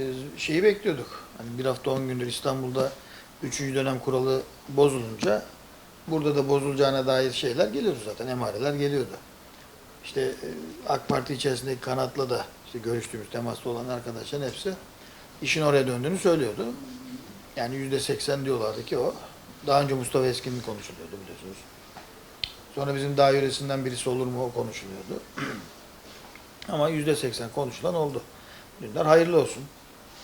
Ee, Şeyi bekliyorduk. Hani bir hafta 10 gündür İstanbul'da 3. dönem kuralı bozulunca burada da bozulacağına dair şeyler geliyordu zaten. Emareler geliyordu. İşte e, AK Parti içerisindeki kanatla da işte görüştüğümüz, temaslı olan arkadaşların hepsi işin oraya döndüğünü söylüyordu. Yani yüzde seksen diyorlardı ki o. Daha önce Mustafa Eskin'in konuşuluyordu biliyorsunuz. Sonra bizim daha yöresinden birisi olur mu o konuşuluyordu. Ama yüzde seksen konuşulan oldu. Dündar hayırlı olsun.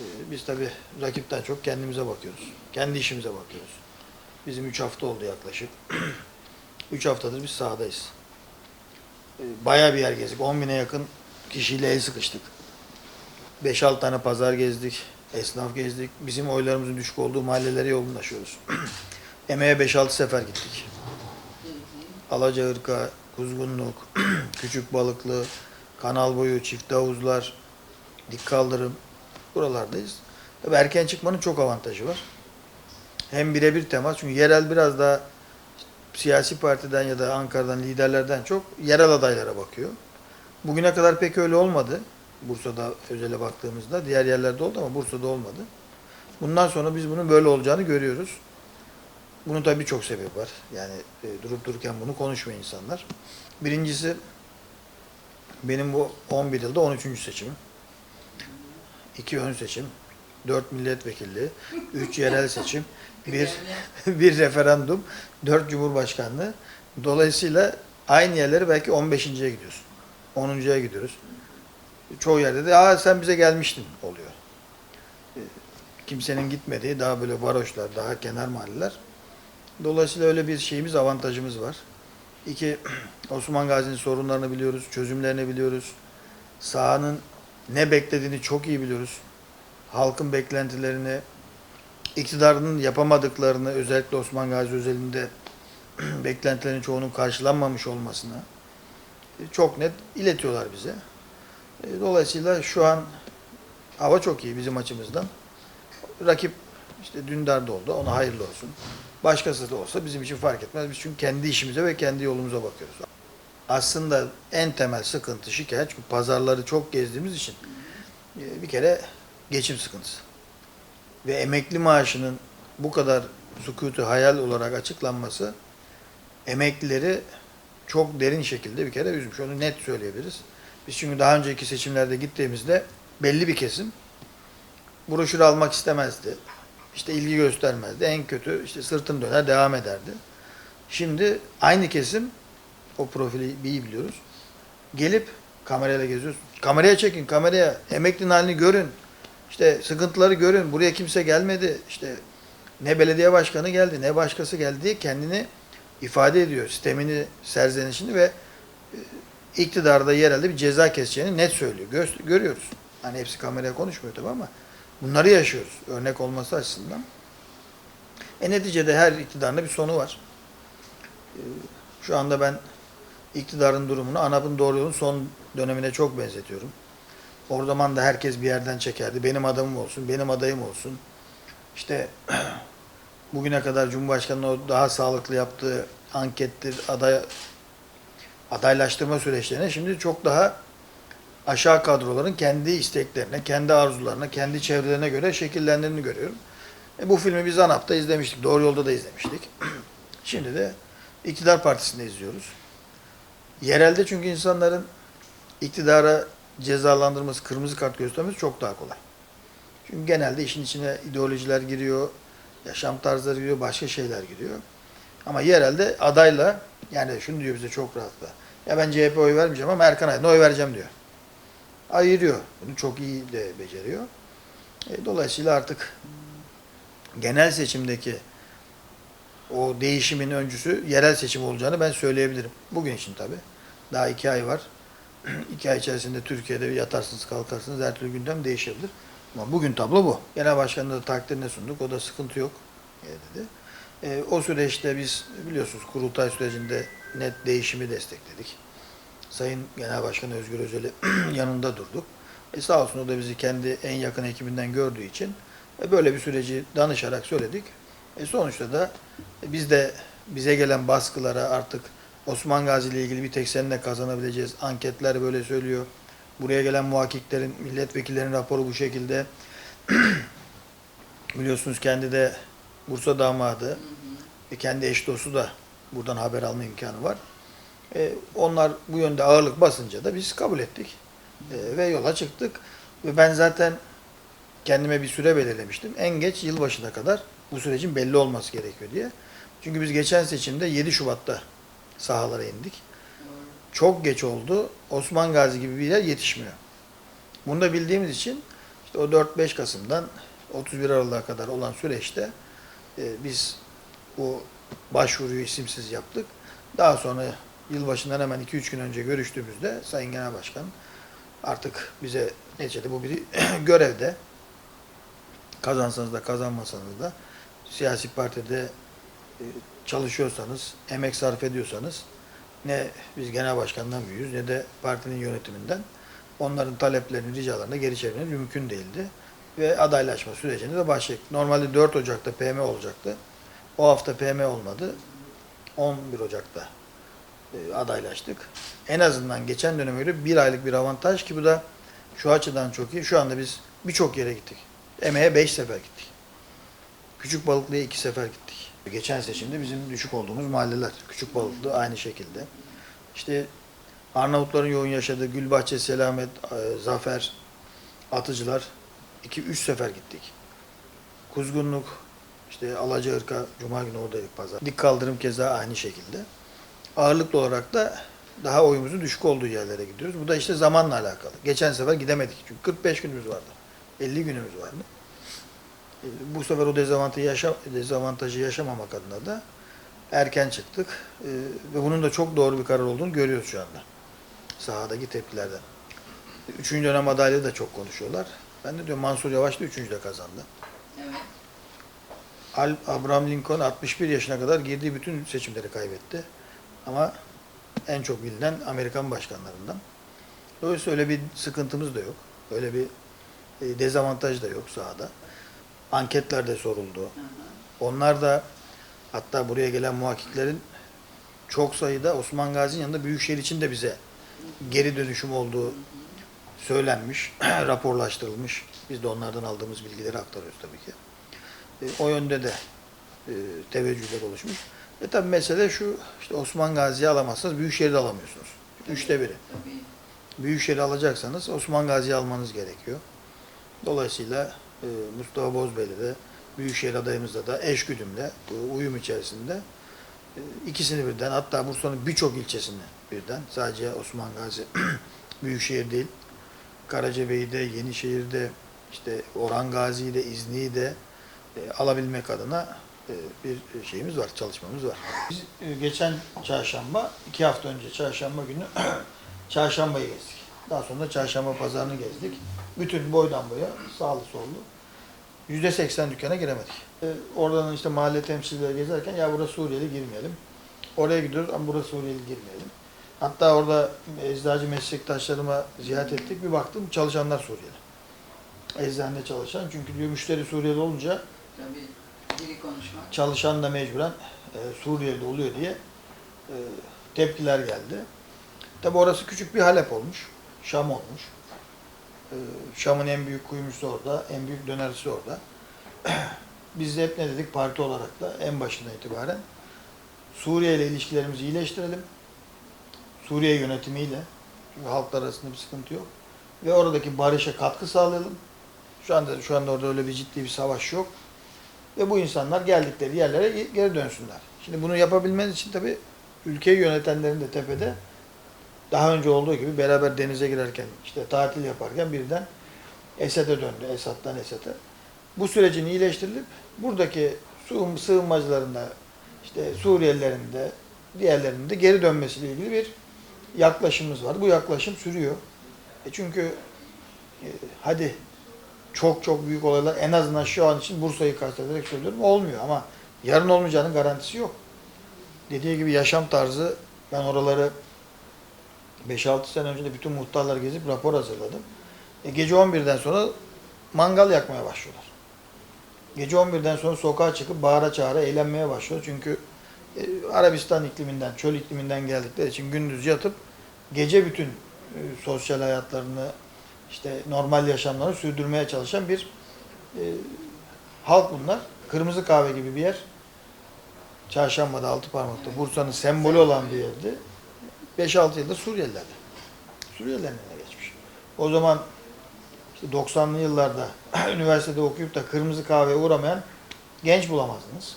Ee, Biz tabii rakipten çok kendimize bakıyoruz. Kendi işimize bakıyoruz. Bizim 3 hafta oldu yaklaşık. 3 haftadır biz sahadayız. Ee, Bayağı bir yer gezdik. 10 bine yakın kişiyle el sıkıştık. 5-6 tane pazar gezdik. Esnaf gezdik. Bizim oylarımızın düşük olduğu mahallelere yoğunlaşıyoruz. Emeğe 5-6 sefer gittik. Alacaırka, Kuzgunluk, Küçük Balıklı, Kanal Boyu, Çift Havuzlar, Dik Kaldırım buralardayız. Tabii erken çıkmanın çok avantajı var. Hem birebir temas çünkü yerel biraz daha siyasi partiden ya da Ankara'dan liderlerden çok yerel adaylara bakıyor. Bugüne kadar pek öyle olmadı. Bursa'da özele baktığımızda diğer yerlerde oldu ama Bursa'da olmadı. Bundan sonra biz bunun böyle olacağını görüyoruz. Bunun tabii birçok sebebi var. Yani e, durup dururken bunu konuşmuyor insanlar. Birincisi benim bu 11 yılda 13. seçimim. 2 ön seçim, 4 milletvekilliği, 3 yerel seçim, bir, bir referandum, 4 cumhurbaşkanlığı. Dolayısıyla aynı yerleri belki 15.ye gidiyorsun. 10.ya gidiyoruz. Çoğu yerde de Aa, sen bize gelmiştin oluyor. Ee, Kimsenin gitmediği daha böyle varoşlar, daha kenar mahalleler. Dolayısıyla öyle bir şeyimiz, avantajımız var. İki, Osman Gazi'nin sorunlarını biliyoruz, çözümlerini biliyoruz. Sahanın ne beklediğini çok iyi biliyoruz. Halkın beklentilerini, iktidarının yapamadıklarını, özellikle Osman Gazi özelinde beklentilerin çoğunun karşılanmamış olmasını e, çok net iletiyorlar bize. E, Dolayısıyla şu an hava çok iyi bizim açımızdan. Rakip işte Dündar da oldu, ona hayırlı olsun. Başkası da olsa bizim için fark etmez. Biz çünkü kendi işimize ve kendi yolumuza bakıyoruz. Aslında en temel sıkıntı şikayet çünkü pazarları çok gezdiğimiz için e, bir kere geçim sıkıntısı. Ve emekli maaşının bu kadar sükutu hayal olarak açıklanması emeklileri çok derin şekilde bir kere üzmüş. Onu net söyleyebiliriz. Biz çünkü daha önceki seçimlerde gittiğimizde belli bir kesim broşür almak istemezdi. İşte ilgi göstermezdi. En kötü işte sırtını döner devam ederdi. Şimdi aynı kesim o profili iyi biliyoruz. Gelip kamerayla geziyoruz. Kameraya çekin, kameraya emeklinin halini görün. İşte sıkıntıları görün. Buraya kimse gelmedi. İşte ne belediye başkanı geldi, ne başkası geldi diye kendini ifade ediyor. Sistemini, serzenişini ve e, iktidarda yerelde bir ceza keseceğini net söylüyor. Gö- görüyoruz. Hani hepsi kameraya konuşmuyor tabii ama bunları yaşıyoruz. Örnek olması açısından. E neticede her iktidarın da bir sonu var. E, Şu anda ben iktidarın durumunu ANAP'ın doğru yolun son dönemine çok benzetiyorum. O zaman da herkes bir yerden çekerdi. Benim adamım olsun, benim adayım olsun. İşte bugüne kadar Cumhurbaşkanı'nın o daha sağlıklı yaptığı ankettir, aday adaylaştırma süreçlerine şimdi çok daha aşağı kadroların kendi isteklerine, kendi arzularına, kendi çevrelerine göre şekillendiğini görüyorum. E, bu filmi biz ANAP'ta izlemiştik, Doğru Yolda da izlemiştik. Şimdi de iktidar partisinde izliyoruz. Yerelde çünkü insanların iktidara cezalandırması, kırmızı kart göstermesi çok daha kolay. Çünkü genelde işin içine ideolojiler giriyor, yaşam tarzları giriyor, başka şeyler giriyor. Ama yerelde adayla, yani şunu diyor bize çok rahatla. Ya ben CHP oy vermeyeceğim ama Erkan Aydın'a oy vereceğim diyor. Ayırıyor. Bunu çok iyi de beceriyor. E, dolayısıyla artık genel seçimdeki o değişimin öncüsü yerel seçim olacağını ben söyleyebilirim. Bugün için tabii. Daha iki ay var. iki ay içerisinde Türkiye'de yatarsınız kalkarsınız her türlü gündem değişebilir. Ama bugün tablo bu. Genel başkanına da takdirine sunduk. O da sıkıntı yok e, dedi. E, o süreçte biz biliyorsunuz kurultay sürecinde net değişimi destekledik. Sayın Genel Başkan Özgür Özel'i yanında durduk. E sağ olsun o da bizi kendi en yakın ekibinden gördüğü için e, böyle bir süreci danışarak söyledik. E sonuçta da e, biz de bize gelen baskılara artık Osman Gazi ile ilgili bir tek seninle kazanabileceğiz. Anketler böyle söylüyor. Buraya gelen muhakkiklerin, milletvekillerinin raporu bu şekilde. biliyorsunuz kendi de Bursa damadı ve kendi eş dostu da buradan haber alma imkanı var. E, onlar bu yönde ağırlık basınca da biz kabul ettik. E, ve yola çıktık. Ve ben zaten kendime bir süre belirlemiştim. En geç yılbaşına kadar bu sürecin belli olması gerekiyor diye. Çünkü biz geçen seçimde 7 Şubat'ta sahalara indik. Çok geç oldu. Osman Gazi gibi bir yer yetişmiyor. Bunu da bildiğimiz için işte o 4-5 Kasım'dan 31 Aralık'a kadar olan süreçte e, biz bu başvuruyu isimsiz yaptık. Daha sonra yılbaşından hemen 2-3 gün önce görüştüğümüzde Sayın Genel Başkan artık bize neticede bu bir görevde kazansanız da kazanmasanız da siyasi partide çalışıyorsanız, emek sarf ediyorsanız ne biz genel başkandan büyüğüz ne de partinin yönetiminden onların taleplerini, ricalarını geri çevirmeniz mümkün değildi. Ve adaylaşma sürecine de başladık. Normalde 4 Ocak'ta PM olacaktı. O hafta PM olmadı. 11 Ocak'ta e, adaylaştık. En azından geçen döneme göre bir aylık bir avantaj ki bu da şu açıdan çok iyi. Şu anda biz birçok yere gittik. Emeğe 5 sefer gittik. Küçük Balıklı'ya 2 sefer gittik. Geçen seçimde bizim düşük olduğumuz mahalleler. Küçük Balıklı aynı şekilde. İşte Arnavutların yoğun yaşadığı Gülbahçe, Selamet, e, Zafer, Atıcılar 2-3 sefer gittik. Kuzgunluk, işte Alacaırka, Cuma günü oradaydık pazar. Dik kaldırım keza aynı şekilde. Ağırlıklı olarak da daha oyumuzun düşük olduğu yerlere gidiyoruz. Bu da işte zamanla alakalı. Geçen sefer gidemedik çünkü 45 günümüz vardı. 50 günümüz vardı. E, Bu sefer o dezavantajı, yaşa, dezavantajı yaşamamak adına da erken çıktık. E, Ve bunun da çok doğru bir karar olduğunu görüyoruz şu anda. Sahadaki tepkilerden. Üçüncü dönem adaylığı da çok konuşuyorlar. Ben de diyorum Mansur Yavaş da üçüncüde kazandı. Evet. Abraham Lincoln 61 yaşına kadar girdiği bütün seçimleri kaybetti. Ama en çok bilinen Amerikan başkanlarından. Dolayısıyla öyle bir sıkıntımız da yok. Öyle bir e, dezavantaj da yok sahada. Anketler de soruldu. Hı hı. Onlar da hatta buraya gelen muhakkiklerin çok sayıda Osman Gazi'nin yanında Büyükşehir için de bize geri dönüşüm olduğu söylenmiş, raporlaştırılmış. Biz de onlardan aldığımız bilgileri aktarıyoruz tabii ki. E, o yönde de e, teveccühler oluşmuş. Ve tabii mesele şu, işte Osman Gazi'yi alamazsanız Büyükşehir'i de alamıyorsunuz. Üçte biri. Tabii. Büyükşehir'i alacaksanız Osman Gazi'yi almanız gerekiyor. Dolayısıyla e, Mustafa Bozbey'le de Büyükşehir adayımızla da eşgüdümle bu uyum içerisinde e, ikisini birden hatta Bursa'nın birçok ilçesini birden sadece Osman Gazi Büyükşehir değil Karacabey'de, Yenişehir'de işte Orhan Gazi'de, İzni'de e, alabilmek adına e, bir şeyimiz var, çalışmamız var. Biz e, geçen çarşamba, iki hafta önce çarşamba günü çarşambayı gezdik. Daha sonra çarşamba pazarını gezdik. Bütün boydan boya sağlı sollu. Yüzde seksen dükkana giremedik. E, oradan işte mahalle temsilcileri gezerken ya burası Suriyeli girmeyelim. Oraya gidiyoruz ama burası Suriyeli girmeyelim. Hatta orada eczacı meslektaşlarıma ziyaret ettik. Bir baktım çalışanlar Suriyeli. Eczanede çalışan. Çünkü diyor müşteri Suriyeli olunca Tabii. Dili konuşmak. çalışan da mecburen e, Suriyeli oluyor diye e, tepkiler geldi. Tabi orası küçük bir Halep olmuş. Şam olmuş. E, Şam'ın en büyük kuyumcusu orada, en büyük dönercisi orada. Biz de hep ne dedik parti olarak da en başından itibaren Suriye ile ilişkilerimizi iyileştirelim. Suriye yönetimiyle. Çünkü halklar arasında bir sıkıntı yok. Ve oradaki barışa katkı sağlayalım. Şu anda şu anda orada öyle bir ciddi bir savaş yok. Ve bu insanlar geldikleri yerlere geri dönsünler. Şimdi bunu yapabilmeniz için tabii ülkeyi yönetenlerin de tepede daha önce olduğu gibi beraber denize girerken, işte tatil yaparken birden Esed'e döndü. Esad'dan Esed'e. Bu sürecin iyileştirilip buradaki sığın- sığınmacıların da işte Suriyelilerin de diğerlerinin de geri dönmesiyle ilgili bir yaklaşımımız var. Bu yaklaşım sürüyor. E çünkü e, hadi çok çok büyük olaylar en azından şu an için Bursa'yı kastederek söylüyorum olmuyor ama yarın olmayacağının garantisi yok. Dediği gibi yaşam tarzı ben oraları 5-6 sene önce de bütün muhtarlar gezip rapor hazırladım. E, gece 11'den sonra mangal yakmaya başlıyorlar. Gece 11'den sonra sokağa çıkıp bağıra çağıra eğlenmeye başlıyor. Çünkü e, Arabistan ikliminden, çöl ikliminden geldikleri için gündüz yatıp gece bütün e, sosyal hayatlarını işte normal yaşamlarını sürdürmeye çalışan bir e, halk bunlar. Kırmızı kahve gibi bir yer. Çarşamba'da altı parmakta Bursa'nın sembolü olan bir yerdi. 5-6 yıldır Suriyelilerdi. Suriyelilerin geçmiş. O zaman işte 90'lı yıllarda üniversitede okuyup da kırmızı kahveye uğramayan genç bulamazdınız.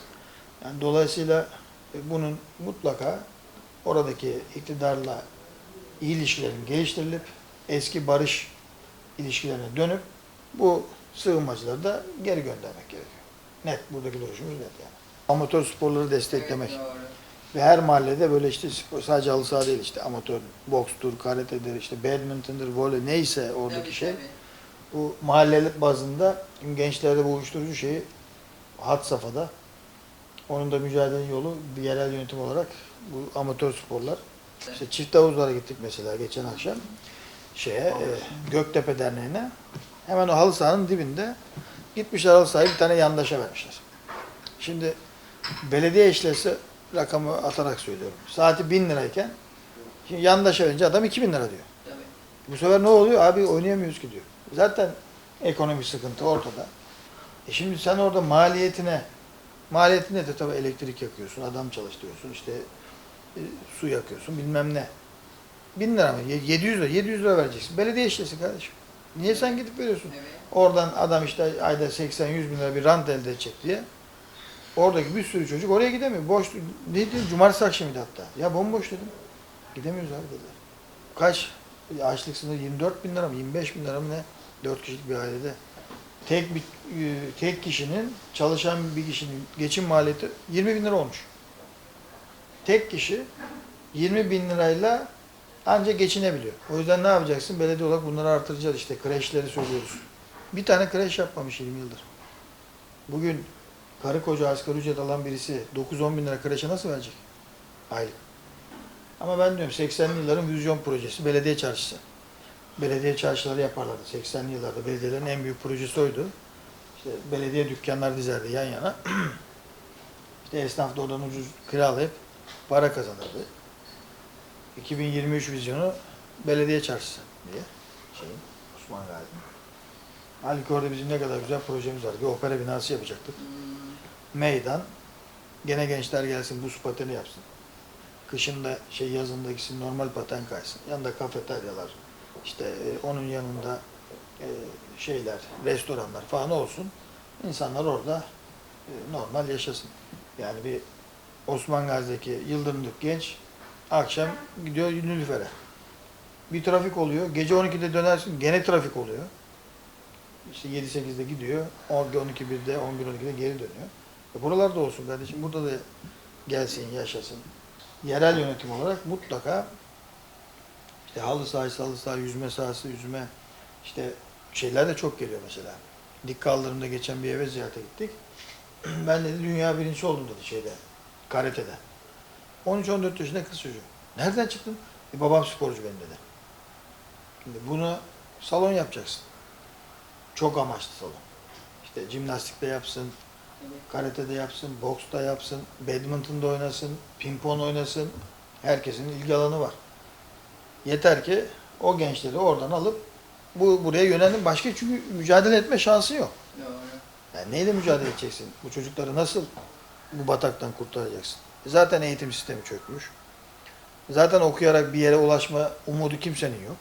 Yani dolayısıyla e, bunun mutlaka oradaki iktidarla iyi ilişkilerin geliştirilip eski barış ilişkilerine dönüp bu sığınmacıları da geri göndermek gerekiyor. Net buradaki duruşumuz net yani. Amatör sporları desteklemek. Evet. Ve her mahallede böyle işte spor, sadece halı saha değil işte amatör bokstur, karatedir, işte badminton'dır, voley neyse oradaki Tabii, şey. tabii. Bu mahalle bazında gençlerde bu uyuşturucu şeyi had safhada. Onun da mücadele yolu bir yerel yönetim olarak bu amatör sporlar. İşte çift havuzlara gittik mesela geçen akşam şeye e, Göktepe Derneği'ne. Hemen o halı sahanın dibinde gitmişler halı sahayı bir tane yandaşa vermişler. Şimdi belediye işlesi rakamı atarak söylüyorum. Saati 1000 lirayken şimdi yandaşa verince adam 2000 lira diyor. Tabii. Bu sefer ne oluyor? Abi oynayamıyoruz ki diyor. Zaten ekonomik sıkıntı ortada. E şimdi sen orada maliyetine, maliyetine de tabii elektrik yakıyorsun, adam çalıştırıyorsun, işte e, su yakıyorsun, bilmem ne. 1000 lira mı? Ye- 700 lira, 700 lira vereceksin. Belediye işlesi kardeşim. Niye sen gidip veriyorsun? Evet. Oradan adam işte ayda 80-100 bin lira bir rant elde edecek diye. Oradaki bir sürü çocuk oraya gidemiyor. Boş, dedim? Cumartesi akşamıydı hatta. Ya bomboş dedim. Gidemiyoruz abi dediler. Kaç? Açlık sınırı 24 bin lira mı? 25 bin lira mı ne? 4 kişilik bir ailede. Tek bir e, tek kişinin çalışan bir kişinin geçim maliyeti 20 bin lira olmuş. Tek kişi 20 bin lirayla ancak geçinebiliyor. O yüzden ne yapacaksın? Belediye olarak bunları artıracağız işte. Kreşleri söylüyoruz. Bir tane kreş yapmamış 20 yıldır. Bugün karı koca asgari ücret alan birisi 9-10 bin lira kreşe nasıl verecek? Aylık. Ama ben diyorum 80'li yılların vizyon projesi belediye çarşısı. Belediye çarşıları yaparlardı. 80'li yıllarda belediyelerin en büyük projesi oydu. İşte belediye dükkanlar dizerdi yan yana. işte esnaf da oradan ucuz kiralayıp para kazanırdı. 2023 vizyonu belediye çarşısı diye şeyin Osman Gazi. Halbuki orada bizim ne kadar güzel projemiz var. Bir opera binası yapacaktık. Meydan. Gene gençler gelsin buz pateni yapsın. Kışında şey yazında gitsin normal paten kaysın. Yanında kafeteryalar. işte e, onun yanında e, şeyler, restoranlar falan olsun. İnsanlar orada e, normal yaşasın. Yani bir Osman Gazi'deki Yıldırımlık genç akşam gidiyor Nilüfer'e. Bir trafik oluyor. Gece 12'de dönersin gene trafik oluyor. İşte 7-8'de gidiyor. 12-1'de, 11-12'de geri dönüyor. E buralarda olsun kardeşim. Burada da gelsin, yaşasın. Yerel yönetim olarak mutlaka işte halı sahası, halı saha, yüzme sahası, yüzme işte şeyler de çok geliyor mesela. Dik kaldırımda geçen bir eve ziyarete gittik. ben dedi dünya birincisi oldum dedi şeyde, karatede. 13-14 yaşında kız çocuğu. Nereden çıktın? E, babam sporcu benim dedi. Şimdi bunu salon yapacaksın. Çok amaçlı salon. İşte jimnastikte yapsın. Karatede yapsın, boksta yapsın, badminton'da oynasın, pimpon oynasın. Herkesin ilgi alanı var. Yeter ki o gençleri oradan alıp bu buraya yönelin. Başka çünkü mücadele etme şansı yok. Yani neyle mücadele edeceksin? Bu çocukları nasıl bu bataktan kurtaracaksın? Zaten eğitim sistemi çökmüş. Zaten okuyarak bir yere ulaşma umudu kimsenin yok.